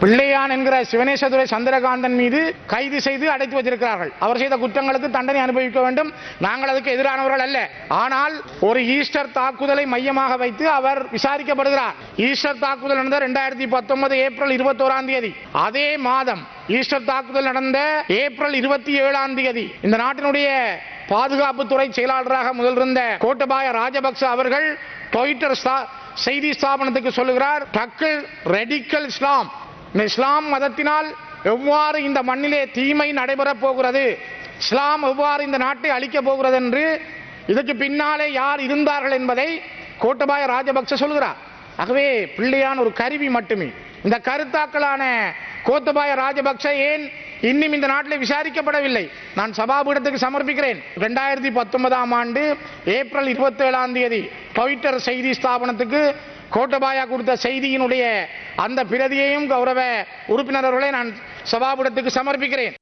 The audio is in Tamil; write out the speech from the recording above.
பிள்ளையான் என்கிற சிவனேசதுரை சந்திரகாந்தன் மீது கைது செய்து அடைத்து வச்சிருக்கிறார்கள் அவர் செய்த குற்றங்களுக்கு தண்டனை அனுபவிக்க வேண்டும். நாங்கள் அதுக்கு எதிரானவர்கள் அல்ல. ஆனால் ஒரு ஈஸ்டர் தாக்குதலை மையமாக வைத்து அவர் விசாரிக்கப்படுகிறார். ஈஸ்டர் தாக்குதல் நடந்த இரண்டாயிரத்தி பத்தொன்பது ஏப்ரல் இருபத்தோராம் தேதி. அதே மாதம் ஈஸ்டர் தாக்குதல் நடந்த ஏப்ரல் இருபத்தி ஏழாம் தேதி. இந்த நாட்டினுடைய பாதுகாப்புத்துறை செயலாளராக முதல் இருந்த கோட்டபாய ராஜபக்ச அவர்கள் ட்விட்டர் செய்தி ஸ்தாபனத்துக்கு சொல்லுகிறார் டக்கல் ரெடிக்கல் இஸ்லாம். இந்த இஸ்லாம் மதத்தினால் எவ்வாறு இந்த மண்ணிலே தீமை நடைபெறப் போகிறது? இஸ்லாம் எவ்வாறு இந்த நாட்டை அழிக்கப் போகிறது என்று இதற்கு பின்னாலே யார் இருந்தார்கள் என்பதை கோட்டபாய ராஜபக்ச சொல்கிறார். ஆகவே பிள்ளையான ஒரு கருவி மட்டுமே. இந்த கருத்தாக்களான கோத்தபாய ராஜபக்ச ஏன் இன்னும் இந்த நாட்டில் விசாரிக்கப்படவில்லை. நான் சபாபீடத்துக்கு சமர்ப்பிக்கிறேன். ரெண்டாயிரத்தி பத்தொன்பதாம் ஆண்டு ஏப்ரல் இருபத்தி ஏழாம் தேதி ட்விட்டர் செய்தி ஸ்தாபனத்துக்கு கோட்டபாயா கொடுத்த செய்தியினுடைய அந்த பிரதியையும் கௌரவ உறுப்பினர்களை நான் சபாபீடத்துக்கு சமர்ப்பிக்கிறேன்.